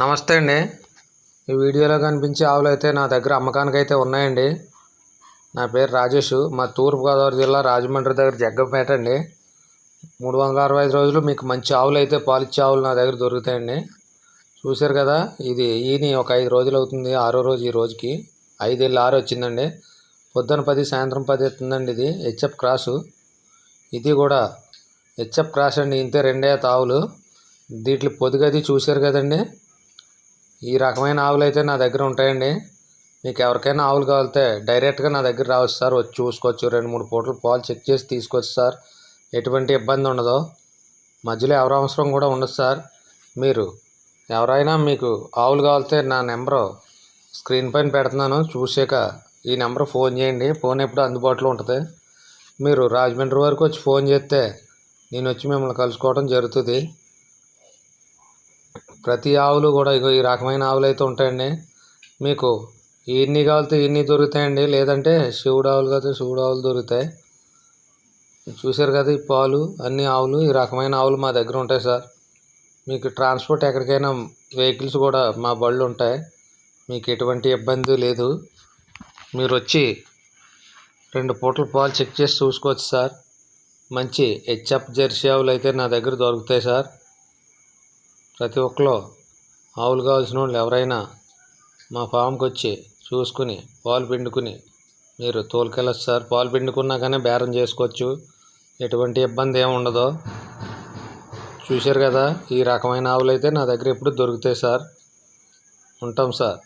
నమస్తే అండి. ఈ వీడియోలో కనిపించే ఆవులు అయితే నా దగ్గర అమ్మకానికి అయితే ఉన్నాయండి. నా పేరు రాజేష్. మా తూర్పుగోదావరి జిల్లా రాజమండ్రి దగ్గర జగ్గపేట అండి. మూడు వందల అరవై ఐదు రోజులు మీకు మంచి ఆవులు అయితే పాలిచ్చే ఆవులు నా దగ్గర దొరుకుతాయండి. చూశారు కదా ఇది ఈని ఒక ఐదు రోజులు అవుతుంది. ఆరో రోజు ఈ రోజుకి ఐదేళ్ళు ఆరు వచ్చిందండి. పొద్దున పది సాయంత్రం పది అవుతుందండి ఇది. HF cross. ఇది కూడా హెచ్ఎఫ్ క్రాస్ అండి. ఇంతే రెండే ఆవులు. దీంట్లో పొదుగది చూశారు కదండి. ఈ రకమైన ఆవులు అయితే నా దగ్గర ఉంటాయండి. మీకు ఎవరికైనా ఆవులు కావాలితే డైరెక్ట్గా నా దగ్గర రావచ్చు సార్. వచ్చి చూసుకోవచ్చు. రెండు మూడు పూటలు పాలు చెక్ చేసి తీసుకోవచ్చు సార్. ఎటువంటి ఇబ్బంది ఉండదు. మధ్యలో ఎవరి అవసరం కూడా ఉండదు సార్. మీరు ఎవరైనా మీకు ఆవులు కావాలితే నా నెంబరు స్క్రీన్ పైన పెడుతున్నాను. చూసాక ఈ నెంబర్ ఫోన్ చేయండి. ఫోన్ ఎప్పుడు అందుబాటులో ఉంటుంది. మీరు రాజమండ్రి వరకు వచ్చి ఫోన్ చేస్తే నేను వచ్చి మిమ్మల్ని కలుసుకోవడం జరుగుతుంది. ప్రతి ఆవులు కూడా ఇగో ఈ రకమైన ఆవులు అయితే ఉంటాయండి. మీకు ఎన్ని కావాలితే ఎన్ని దొరుకుతాయండి? లేదంటే శివుడు ఆవులు కాదు శివుడు ఆవులు దొరుకుతాయి. చూశారు కదా ఈ పాలు అన్ని ఆవులు ఈ రకమైన ఆవులు మా దగ్గర ఉంటాయి సార్. మీకు ట్రాన్స్పోర్ట్ ఎక్కడికైనా వెహికల్స్ కూడా మా బళ్ళు ఉంటాయి. మీకు ఎటువంటి ఇబ్బంది లేదు. మీరు వచ్చి రెండు పూటల పాలు చెక్ చేసి చూసుకోవచ్చు సార్. మంచి హెచ్ఎఫ్ జెర్సీ ఆవులు అయితే నా దగ్గర దొరుకుతాయి సార్. ప్రతి ఒక్కరు ఆవులు కావాల్సిన వాళ్ళు ఎవరైనా మా ఫామ్కి వచ్చి చూసుకుని పాలు పిండుకుని మీరు తోలుకెళ్ళచ్చు సార్ పాలు పిండుకున్నా కానీ బేరం చేసుకోవచ్చు. ఎటువంటి ఇబ్బంది ఏమి ఉండదు. చూశారు కదా ఈ రకమైన ఆవులు అయితే నా దగ్గర ఎప్పుడు దొరుకుతాయి సార్. ఉంటాం సార్.